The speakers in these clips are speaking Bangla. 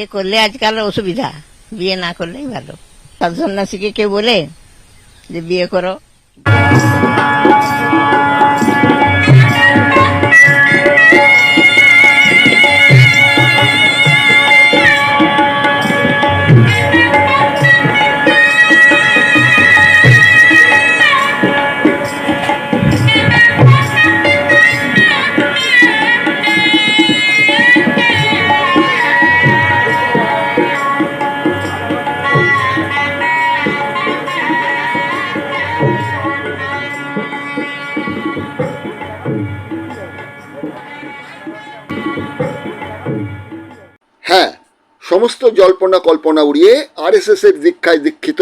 বিয়ে করলে আজকাল অসুবিধা, বিয়ে না করলেই ভালো। সব সন্ন্যাসীকে কেউ বলে যে, বিয়ে করো। সমস্ত জল্পনা কল্পনা উড়িয়ে আরএসএস এর দীক্ষায় দীক্ষিত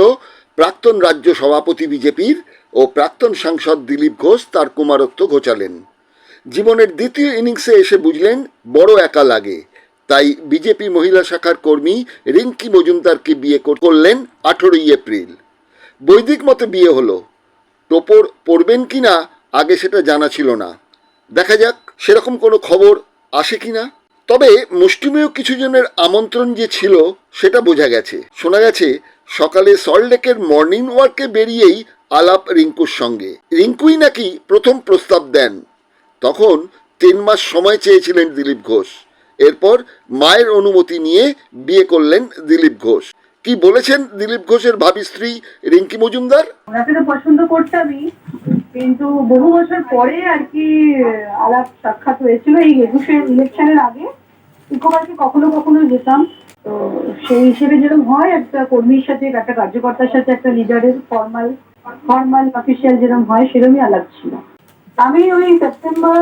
প্রাক্তন রাজ্য সভাপতি বিজেপির ও প্রাক্তন সাংসদ দিলীপ ঘোষ তার কুমারত্ব ঘোচালেন। জীবনের দ্বিতীয় ইনিংসে এসে বুঝলেন, বড় একা লাগে। তাই বিজেপি মহিলা শাখার কর্মী রিঙ্কি মজুমদারকে বিয়ে করলেন আঠেরোই এপ্রিল। বৈদিক মতে বিয়ে হলো। টোপর পড়বেন কিনা আগে সেটা জানা ছিল না। দেখা যাক সেরকম কোনো খবর আসে কিনা। তবে মুষ্টিমেয় কিছু জনের আমন্ত্রণ যে ছিল, সেটা বোঝা গেছে। শোনা গেছে, সকালে সল্টলেকের মর্নিং ওয়ার্কে বেরিয়েই আলাপ রিঙ্কুর সঙ্গে। রিঙ্কুই নাকি প্রথম প্রস্তাব দেন। তখন তিন মাস সময় চেয়েছিলেন দিলীপ ঘোষ। এরপর মায়ের অনুমতি নিয়ে বিয়ে করলেন দিলীপ ঘোষ। কি বলেছেন দিলীপ ঘোষের ভাবি স্ত্রী রিঙ্কি মজুমদার? ওনাকে তো পছন্দ করতামই। কিন্তু বহু বছর পরে আর কি, আলাপ সাক্ষাৎ হয়েছিল এই একুশের ইলেকশনের আগে। ইকো পার্কে কখনো কখনো যেতাম। তো সেই হিসেবে যেরকম হয়, একটা কর্মীর সাথে, একটা কার্যকর্তার সাথে, একটা লিডারের ফর্মাল ফর্মাল অফিসিয়াল যেরকম হয়, সেরকমই আলাপ ছিল। আমি ওই সেপ্টেম্বর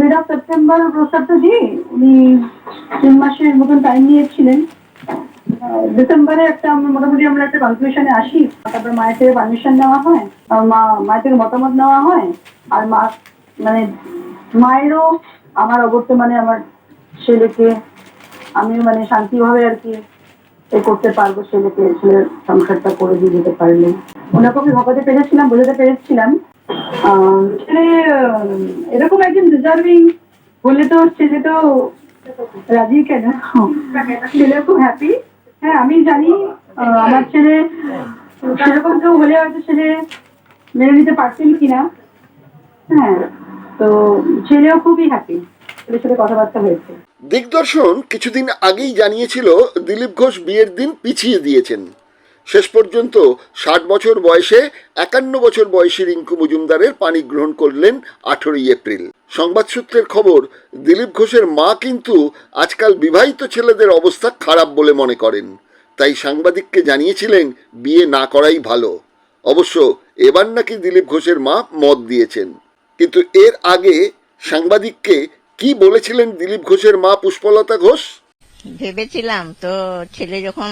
মিড অফ সেপ্টেম্বর প্রস্তাবটা দিই। উনি তিন মাসের মতন টাইম নিয়েছিলেন। ডিসেম্বরে একটা মোটামুটি আমরা একটা কনক্লুশনে আসি, তারপর মায়ের থেকে পারমিশন নেওয়া হয় মা, মায়ের থেকে মতামত নেওয়া হয়, আর মা মানে মায়েরও আমার অবর্তমানে আমার ছেলেকে আমিও মানে শান্তিভাবে আর কি এ করতে পারব, ছেলেকে, ছেলের সংসারটা করে দিয়ে যেতে পারলে। ওনাকে আমি ভাবাতে পেরেছিলাম, বোঝাতে পেরেছিলাম। ছেলে, এরকম একজন ডিজার্ভিং বলে তো ছেলে তো রাজি কেন? ছেলে খুব হ্যাপি হ্যাঁ আমি জানি আমার ছেলে সেরকম কেউ হলে হয়তো ছেলে মেনে নিতে পারতেন কিনা। হ্যাঁ তো ছেলেও খুবই হ্যাপি ছেলের সাথে কথাবার্তা হয়েছে। দিগদর্শন কিছুদিন আগেই জানিয়েছিল দিলীপ ঘোষ বিয়ের দিন পিছিয়ে দিয়েছেন। শেষ পর্যন্ত ষাট বছর বয়সে একান্ন বছর বয়সী রিঙ্কু মজুমদারের পানি গ্রহণ করলেন আঠেরোই এপ্রিল। সংবাদ সূত্রের খবর, দিলীপ ঘোষের মা কিন্তু আজকাল বিবাহিত ছেলেদের অবস্থা খারাপ বলে মনে করেন। তাই সাংবাদিককে জানিয়েছিলেন, বিয়ে না করাই ভালো। অবশ্য এবার নাকি দিলীপ ঘোষের মা মত দিয়েছেন। কিন্তু এর আগে সাংবাদিককে কি বলেছিলেন দিলীপ ঘোষের মা পুষ্পলতা ঘোষ? ভেবেছিলাম তো ছেলে যখন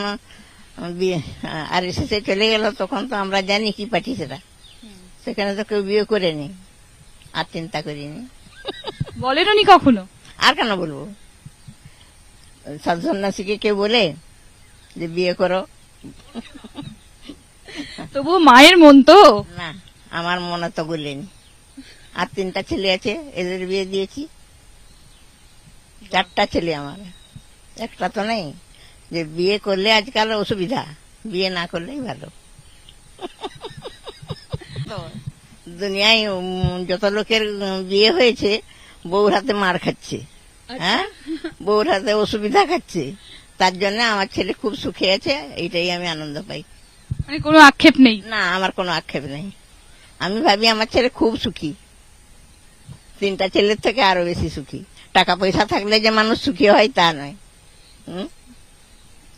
আর এসে চলে গেল তখন তো আমরা জানি কি পার্টি সেটা সেখানে তো কেউ বিয়ে করেনি আর চিন্তা করিনি। বলেননি কখনো? আর কেন বলব? সব সন্ন্যাসীকে কেউ বলে যে বিয়ে করো। তবুও মায়ের মন তো। না আমার মনে তো বলেনি। আর তিনটা ছেলে আছে এদের বিয়ে দিয়েছি। চারটা ছেলে আমার। একটা তো নেই। যে বিয়ে করলে আজকাল অসুবিধা বিয়ে না করলেই ভালো। দুনিয়ায় যত লোকের বিয়ে হয়েছে বউর হাতে মার খাচ্ছে। হ্যাঁ? বউর হাতে অসুবিধা খাচ্ছে। তার জন্য আমার ছেলে খুব সুখে আছে এইটাই আমি আনন্দ পাই। মানে কোনো আক্ষেপ নেই? না আমার কোনো আক্ষেপ নেই। আমি ভাবি আমার ছেলে খুব সুখী। তিনটা ছেলের থেকে আরও বেশি সুখী। টাকা পয়সা থাকলে যে মানুষ সুখী হয় তা নয়। হুম?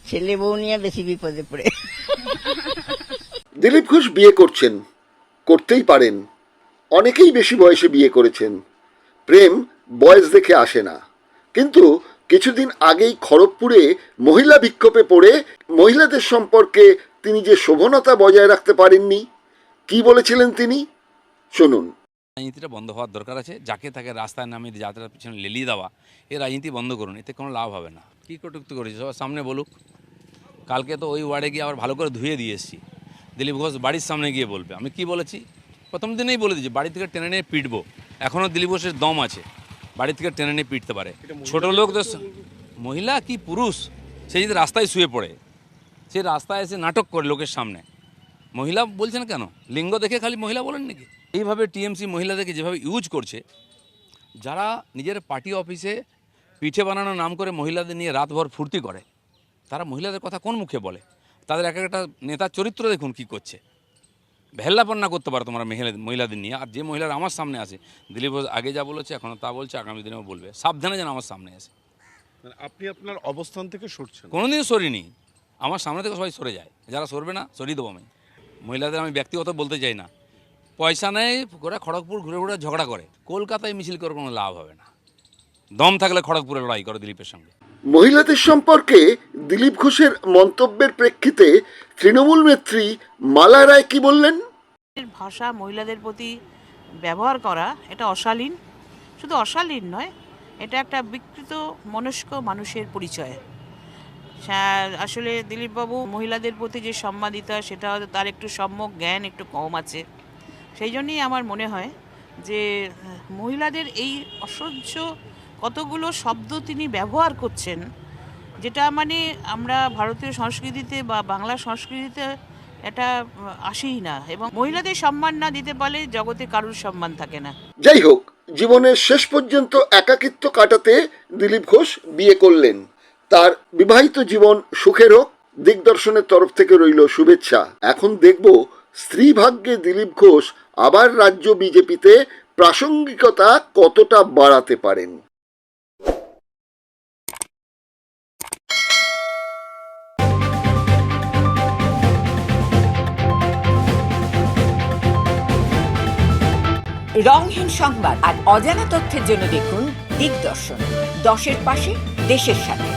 ছেলে বউ নিয়ে বেশি বিপদে পড়ে। দিলীপ ঘোষ বিয়ে করছেন, করতেই পারেন। অনেকেই বেশি বয়সে বিয়ে করেছেন। প্রেম বয়স দেখে আসে না। কিন্তু কিছুদিন আগেই খড়গপুরে মহিলা বিক্ষোভে পড়ে মহিলাদের সম্পর্কে তিনি যে শোভনতা বজায় রাখতে পারেননি, কি বলেছিলেন তিনি? শুনুন। রাজনীতিটা বন্ধ হওয়ার দরকার আছে। যাকে তাকে রাস্তায় নামিয়ে যাত্রার পিছনে লেলিয়ে দেওয়া এই রাজনীতি বন্ধ করুন এতে কোনো লাভ হবে না। কী কটুক্তি করেছি? সবার সামনে বলুক। কালকে তো ওই ওয়ার্ডে গিয়ে আবার ভালো করে ধুয়ে দিয়ে এসেছি। দিলীপ ঘোষ বাড়ির সামনে গিয়ে বলবে। আমি কি বলেছি? প্রথম দিনেই বলে দিয়েছি বাড়ি থেকে টেনে নিয়ে পিটবো। এখনও দিলীপ ঘোষের দম আছে বাড়ি থেকে টেনে নিয়ে পিটতে পারে। ছোট লোক তো মহিলা কি পুরুষ? সে যদি রাস্তায় শুয়ে পড়ে সে রাস্তায় এসে নাটক করে লোকের সামনে। মহিলা বলছেন কেন? লিঙ্গ দেখে খালি মহিলা বলেন নাকি? এইভাবে টিএমসি মহিলাদেরকে যেভাবে ইউজ করছে যারা নিজের পার্টি অফিসে পিঠে বানানোর নাম করে মহিলাদের নিয়ে রাতভর ফুর্তি করে তারা মহিলাদের কথা কোন মুখে বলে? তাদের এক একটা নেতার চরিত্র দেখুন কি করছে। ভেল্লাপন্না করতে পারো তোমরা মহিলা মহিলাদের নিয়ে। আর যে মহিলারা আমার সামনে আছে দিলীপ ঘোষ আগে যা বলেছে এখনও তা বলছে আগামী দিনেও বলবে। সাবধানে যেন আমার সামনে আসে। মানে আপনি আপনার অবস্থান থেকে সরছেন। কোনোদিনও সরিনি। আমার সামনে থেকে সবাই সরে যায়। যারা সরবে না সরিয়ে দেবো আমি। মহিলাদের আমি ব্যক্তিগত বলতে চাই না। পয়সা নেই করে খড়গপুর ঘুরে ঘুরে ঝগড়া করে। কলকাতায় মিছিল করে কোনো লাভ হবে না। দম থাকলে খড়গপুরে লড়াই করে দিলীপের সঙ্গে। মহিলাদের সম্পর্কে দিলীপ ঘোষের মন্তব্যের প্রেক্ষিতে তৃণমূল নেত্রী মালা রায় কি বললেন? ভাষা মহিলাদের প্রতি ব্যবহার করা এটা অশালীন। শুধু অশালীন নয় এটা একটা বিকৃত মনস্ক মানুষের পরিচয়। আসলে দিলীপবাবু, মহিলাদের প্রতি যে সম্মানিতা, সেটা হয়তো তার একটু সম্যক জ্ঞান একটু কম আছে। সেই জন্যই আমার মনে হয় যে, মহিলাদের এই অসহ্য কতগুলো শব্দ তিনি ব্যবহার করছেন, যেটা মানে আমরা ভারতীয় সংস্কৃতিতে বা বাংলা সংস্কৃতিতে এটা আসেই না। এবং মহিলাদের সম্মান না দিতে পারলে জগতে কারুর সম্মান থাকে না। যাই হোক, জীবনের শেষ পর্যন্ত একাকিত্ব কাটাতে দিলীপ ঘোষ বিয়ে করলেন। তার বিবাহিত জীবন সুখের হোক, দিগদর্শনের তরফ থেকে রইল শুভেচ্ছা। এখন দেখব স্ত্রী ভাগ্যে দিলীপ ঘোষ আবার রাজ্য বিজেপিতে প্রাসঙ্গিকতা কতটা বাড়াতে পারেন। রংহীন সংবাদ আর অজানা তথ্যের জন্য দেখুন দিগদর্শন। দশের পাশে দেশের সাথে।